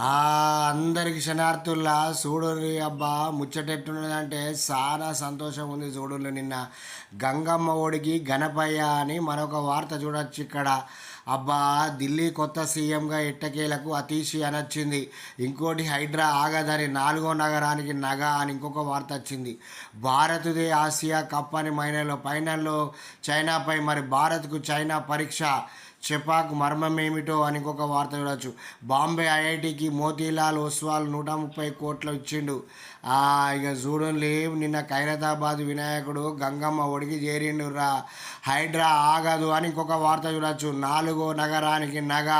అందరికి క్షణార్థుల్లా చూడుర్రి అబ్బా ముచ్చటెట్టున్నదంటే చాలా సంతోషం ఉంది చూడుర్రి నిన్న. గంగమ్మ ఒడికి గణపయ్య అని మరొక వార్త చూడొచ్చు ఇక్కడ. అబ్బా ఢిల్లీ కొత్త సీఎంగా ఎట్టకేలకు అతీషి అనొచ్చింది. ఇంకోటి హైడ్రా ఆగదని నాలుగో నగరానికి నగ అని ఇంకొక వార్త వచ్చింది. భారత్దే ఆసియా కప్ అని మైనలో ఫైనల్లో చైనాపై మరి భారత్కు చైనా పరీక్ష. చెపాక్ మర్మం ఏమిటో అని ఇంకొక వార్త చూడవచ్చు బాంబే ఐఐటికి మోతీలాల్ ఒస్వాల్ నూట ముప్పై కోట్లు ఇచ్చిండు. ఇక చూడండి నిన్న ఖైరతాబాద్ వినాయకుడు గంగమ్మ ఒడికి చేరిండు రా హైడ్రా ఆగదు అని ఇంకొక వార్త చూడవచ్చు నాలుగో నగరానికి నగ.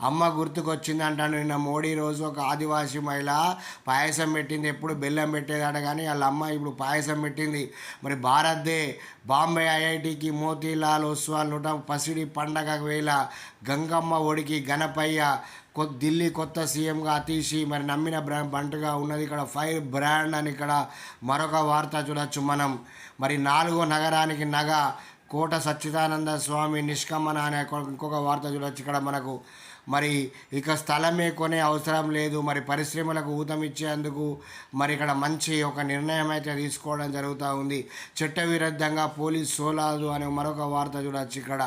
అమ్మ గుర్తుకొచ్చింది అంటాను. నిన్న మోడీ రోజు ఒక ఆదివాసీ మహిళ పాయసం పెట్టింది. ఎప్పుడు బెల్లం పెట్టేదట కానీ వాళ్ళ అమ్మ ఇప్పుడు పాయసం పెట్టింది. మరి భారత్దే బాంబే ఐఐటికి మోతీలాల్ ఒస్వాల్ నూట పసిడి పండగ వేళ గంగమ్మ ఒడికి గణపయ్య కొ ఢిల్లీ కొత్త సీఎంగా అతీషి. మరి నమ్మిన బ్రాండ్ బంటుగా ఉన్నది ఇక్కడ ఫైర్ బ్రాండ్ అని ఇక్కడ మరొక వార్త చూడొచ్చు మనం. మరి నాలుగో నగరానికి నగ కోట సచ్చిదానంద స్వామి నిష్కమన అనే ఇంకొక వార్త చూడొచ్చు. ఇక్కడ మనకు మరి ఇక స్థలమే కొనే అవసరం లేదు. మరి పరిశ్రమలకు ఊతం ఇచ్చేందుకు మరి ఇక్కడ మంచి ఒక నిర్ణయం అయితే తీసుకోవడం జరుగుతూ ఉంది. చట్టవిరుద్ధంగా పోలీస్ సోలాదు అనే మరొక వార్త చూడొచ్చు ఇక్కడ.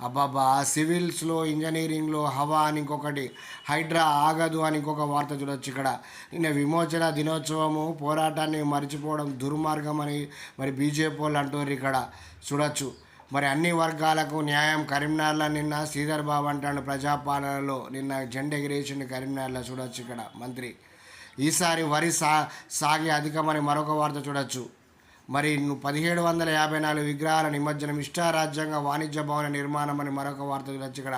అబ్బాబా సివిల్స్లో ఇంజనీరింగ్లో హవా అని ఇంకొకటి హైడ్రా ఆగదు అని ఇంకొక వార్త చూడొచ్చు ఇక్కడ. నిన్న విమోచన దినోత్సవము పోరాటాన్ని మర్చిపోవడం దుర్మార్గం అని మరి బీజేపీ వాళ్ళు అంటారు ఇక్కడ. చూడొచ్చు. మరి అన్ని వర్గాలకు న్యాయం కరీంనగర్లో నిన్న శ్రీధర్ బాబు అంటాడు ప్రజాపాలనలో. నిన్న జెండా ఎగిరేసిండు కరీంనగర్లో. చూడొచ్చు ఇక్కడ మంత్రి. ఈసారి వరి సా సాగే అధికమని మరొక వార్త చూడొచ్చు. మరి నువ్వు పదిహేడు వందల యాభై నాలుగు విగ్రహాల నిమజ్జనం ఇష్టారాజ్యంగ వాణిజ్య భవన నిర్మాణం అని మరొక వార్త చూడొచ్చు ఇక్కడ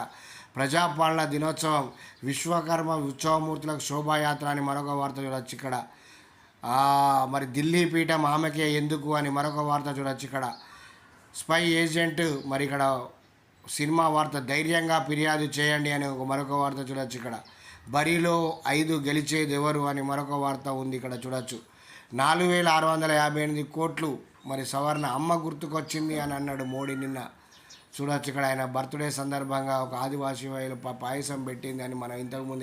ప్రజాపాలన దినోత్సవం విశ్వకర్మ ఉత్సవమూర్తులకు శోభాయాత్ర అని మరొక వార్త చూడొచ్చు ఇక్కడ. మరి ఢిల్లీ పీఠం ఆమెకే ఎందుకు అని మరొక వార్త చూడొచ్చు ఇక్కడ. స్పై ఏజెంట్ మరి ఇక్కడ సినిమా వార్త ధైర్యంగా ఫిర్యాదు చేయండి అని ఒక మరొక వార్త చూడొచ్చు ఇక్కడ. బరిలో ఐదు గెలిచేది ఎవరు అని మరొక వార్త ఉంది ఇక్కడ చూడొచ్చు. నాలుగు వేల ఆరు వందల యాభై ఎనిమిది కోట్లు మరి సవర్ణ అమ్మ గుర్తుకొచ్చింది అని అన్నాడు మోడీ నిన్న. చూడొచ్చు ఇక్కడ ఆయన బర్త్డే సందర్భంగా ఒక ఆదివాసీ మహిళ పాయసం పెట్టింది అని మనం ఇంతకుముందు